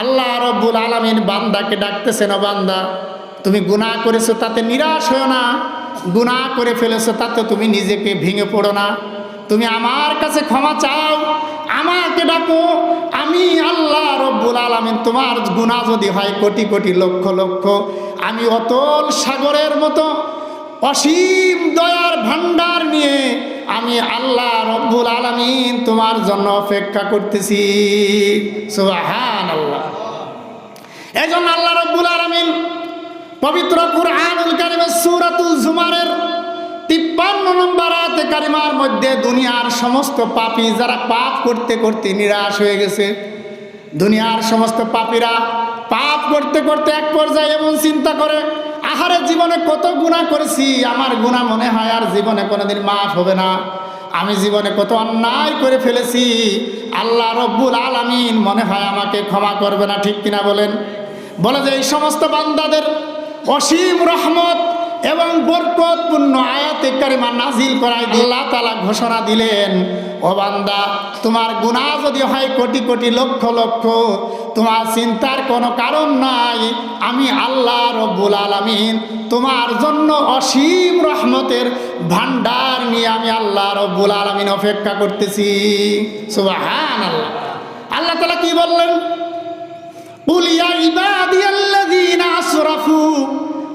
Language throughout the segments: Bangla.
আল্লাহ রব্বুল আলমিন বান্দাকে ডাকতেছেন ও বান্দা, তুমি গুনাহ করেছ তাতে নিরাশ হও না। গুনাহ করে ফেলেছো তাতে তুমি নিজেকে ভেঙে পড়ো না। তুমি আমার কাছে ক্ষমা চাও, আমাকে ডাকো। আমি আল্লাহ রব্বুল আলমিন, তোমার গুনাহ যদি হয় কোটি কোটি লক্ষ লক্ষ। আমি অতল সাগরের মতো অসীম দয়ার ভান্ডার নিয়ে আমি আল্লাহ রব্বুল আলমিন তোমার জন্য অপেক্ষা করতেছি। সুবাহান আল্লাহ এই জন্য আল্লাহ রব্বুল আলমিন পবিত্র কুরআনুল কারিমের সূরাতুল জুমারের তিপ্পান্ন নম্বর আয়াতে কারিমার মধ্যে দুনিয়ার সমস্ত পাপী যারা পাপ করতে করতে নিরাশ হয়ে গেছে, দুনিয়ার সমস্ত পাপীরা পাপ করতে করতে এক পর্যায়ে এমন চিন্তা করে, আহারে জীবনে কত গুণা করেছি, আমার গুণা মনে হয় আর জীবনে কোনোদিন মাফ হবে না। আমি জীবনে কত অন্যায় করে ফেলেছি। আল্লাহ রব্বুল আলমিন মনে হয় আমাকে ক্ষমা করবে না, ঠিক কিনা বলেন? বলে যে এই সমস্ত বান্দাদের অসীম রহমত এবং বরকতপূর্ণ আয়াতে কারিমা নাজিল করায় আল্লাহ তালা ঘোষণা দিলেন, ও বান্দা, তোমার গুণা যদি হয় কোটি কোটি লক্ষ লক্ষ, তোমার চিন্তার কোনো কারণ নাই। আমি আল্লাহ রব্বুল আলমিন তোমার জন্য অসীম রহমতের ভান্ডার নিয়ে আমি আল্লাহ রব্বুল আলমিন অপেক্ষা করতেছি। সুবাহান আল্লাহ আল্লাহ তালা কি বললেন? বলিয়া ইবাদিয়াল্লাযীনা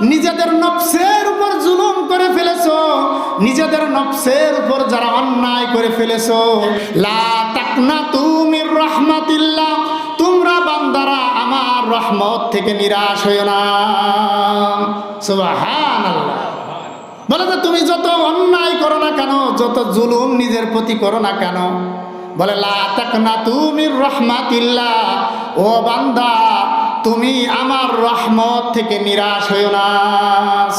নিজেদের নফসের উপর জুলুম করে ফেলেছো। নিজেদের নফসের উপর যারা অন্যায় করে ফেলেছো। লা তাকনাতু মির রাহমাতিল্লাহ, তোমরা বান্দারা আমার রহমত থেকে নিরাশ হইও না। সুবহানাল্লাহ। বলে যে তুমি যত অন্যায় করো না কেন, যত জুলুম নিজের প্রতি করো না কেন? বলে, লা তাকনা তুমি রহমাতিল্লাহ, ও বান্দা তুমি আমার রহমত থেকে নিরাশ হইও না।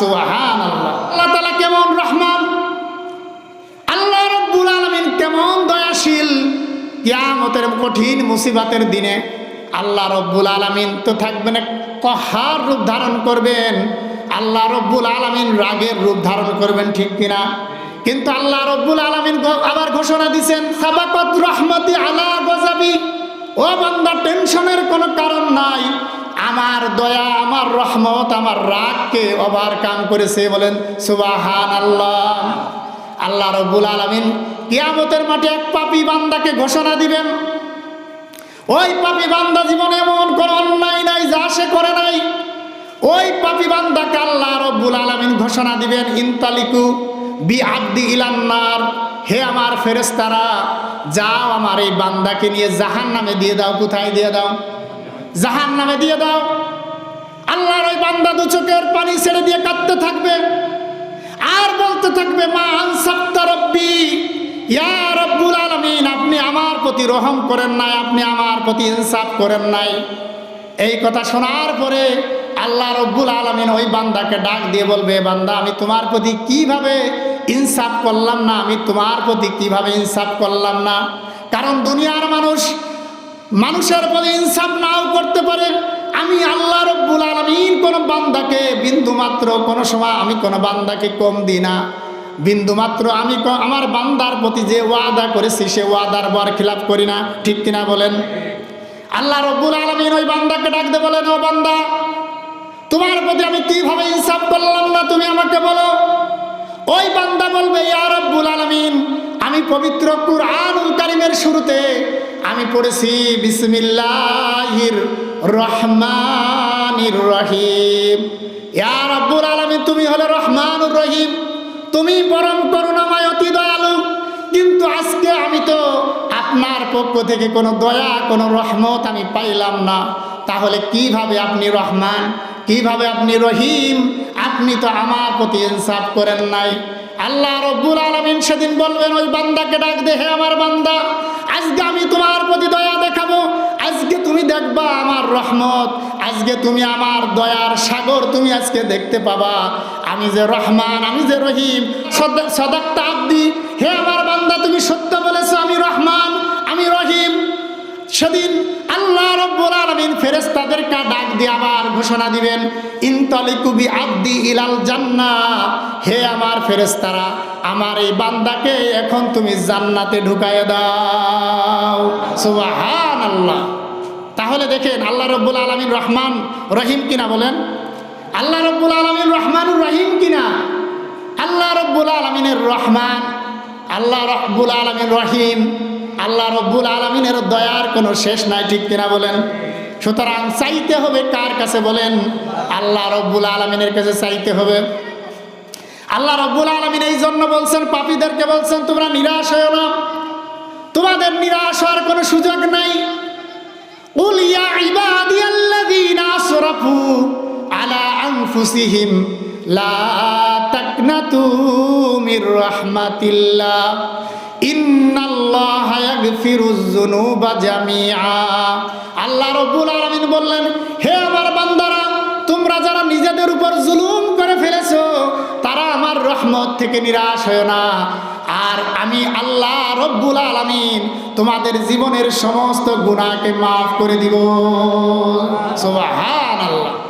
সুবহান আল্লাহ আল্লাহ তালা কেমন রহমান? আল্লাহ রব্বুল আলমিন কেমন দয়াশীল। কিয়ামতের কঠিন মুসিবাতের দিনে আল্লাহ রব্বুল আলমিন তো থাকবেন কহার রূপ ধারণ করবেন। আল্লাহ রব্বুল আলমিন রাগের রূপ ধারণ করবেন ঠিক কিনা? কিন্তু আল্লাহ রব্বুল আলমিন আবার ঘোষণা দিছেন, সাবাকত রহমতি আলা গজাবি। ও বান্দা, টেনশনের কোনো কারণ নাই। আমার দয়া, আমার রহমত, আমার রাগকে ওভারকাম করেছে বলেন সুবাহান আল্লাহ আল্লাহ রব্বুল আলমিন কিয়ামতের মাঠে এক পাপি বান্দাকে ঘোষণা দিবেন। ওই পাপি বান্দা জীবনে এমন কোন অন্যায় নাই, যা সে করে নাই। ওই পাপি বান্দাকে আল্লাহ রব্বুল আলমিন ঘোষণা দিবেন, ইনতালিকু বি আব্দি ইলান্নার। হে আমার ফেরেস্তারা যাও আমার এই বান্দাকে নিয়ে জাহান নামে দিয়ে দাও, কোথায় দিয়ে দাও? জাহান নামে দিয়ে দাও। আল্লাহর ওই বান্দা দু চোখের পানি ছেড়ে দিয়ে কাঁদতে থাকবে। আর বলতে থাকবে, মা রব্বি। ইয়া আপনি আমার প্রতি রহম করেন নাই, আপনি আমার প্রতি ইনসাফ করেন নাই। এই কথা শোনার পরে আল্লাহ রব্বুল আলমিন ওই বান্দাকে ডাক দিয়ে বলবে বান্দা, আমি তোমার প্রতি কীভাবে ইনসাফ করলাম না? আমি তোমার প্রতি কীভাবে ইনসাফ করলাম না? কারণ দুনিয়ার মানুষ মানুষের প্রতি ইনসাফ নাও করতে পারে। আমি আল্লাহ রব্বুল আলমিন কোনো বান্দাকে, বিন্দু মাত্র কোনো সময় আমি কোনো বান্দাকে কম দিই না। বিন্দু মাত্র আমি আমার বান্দার প্রতি যে ওয়াদা করেছি, সে ওয়াদার বর খিলাপ করি না। ঠিক কিনা বলেন? আল্লাহ রব্বুল আলমিন ওই বান্দাকে ডাকতে বলেন, ও বান্দা, তোমার প্রতি আমি কীভাবে ইনসাফ করলাম না তুমি আমাকে বলো? ওই বান্দা বলবে, ইয়া রব্বুল আলমিন, আমি পবিত্র কুরআনুল কারিমের শুরুতে আমি পড়েছি বিসমিল্লাহির রহমানির রহিম। ইয়া রব্বুল আলমিন, তুমি হলে রহমানুর রহিম। তুমি পরম করুণাময়, অতি দয়ালু। কিন্তু আজকে আমি তো আপনার পক্ষ থেকে কোনো দয়া, কোনো রহমত আমি পাইলাম না। তাহলে কীভাবে আপনি রহমান? কীভাবে আপনি রহিম? আপনি তো আমার প্রতি ইনসাফ করেন নাই। আল্লাহ রব্বুল আলমিন সেদিন বলবেন, ওই বান্দাকে ডাক দে, হে আমার বান্দা। আজকে আমি তোমার প্রতি দয়া দেখাবো। আজকে তুমি দেখবা আমার রহমত। আজকে তুমি আমার দয়ার সাগর তুমি আজকে দেখতে পাবা। আমি যে রহমান, আমি যে রহিম সদাক্তা আব্দি। হে আমার বান্দা, তুমি সত্য বলেছ, আমি রহমান, আমি রহিম। সেদিন ফেরেশতাদেরকে ডাক দিয়ে আবার ঘোষণা দিবেন ইলাল হে আমার আমার এই বান্দাকে এখন তুমি জান্নাতে দাও। সুবহানাল্লাহ। তাহলে দেখেন আল্লাহ রব্বুল আলামিন রহমান, রহিম কিনা বলেন? আল্লাহ রব্বুল আলামিন রহমানুর রহিম কিনা? আল্লাহ রব্বুল আলমিনের রহমান, আল্লাহ রব্বুল আলমিন রহিম। আল্লাহ রব্বুল আলমিনের দয়ার কোনো শেষ নাই, ঠিক কিনা বলেন? সুতরাং চাইতে হবে কার কাছে বলেন? আল্লাহ রব্বুল আলমিনের কাছে চাইতে হবে। আল্লাহ রব্বুল আলমিন এই জন্য বলছেন, পাপীদেরকে বলছেন, তোমরা নিরাশ হয়ে না। তোমাদের নিরাশ হওয়ার কোনো সুযোগ নাই। উলিয়া লা মির আল্লাহ রব্বুল বললেন, হে আমার তোমরা যারা নিজেদের উপর জুলুম করে তারা আমার থেকে নিরাশ হয় না। আর আমি আল্লাহ তোমাদের জীবনের সমস্ত গুণাকে মাফ করে দিব। সোহান আল্লাহ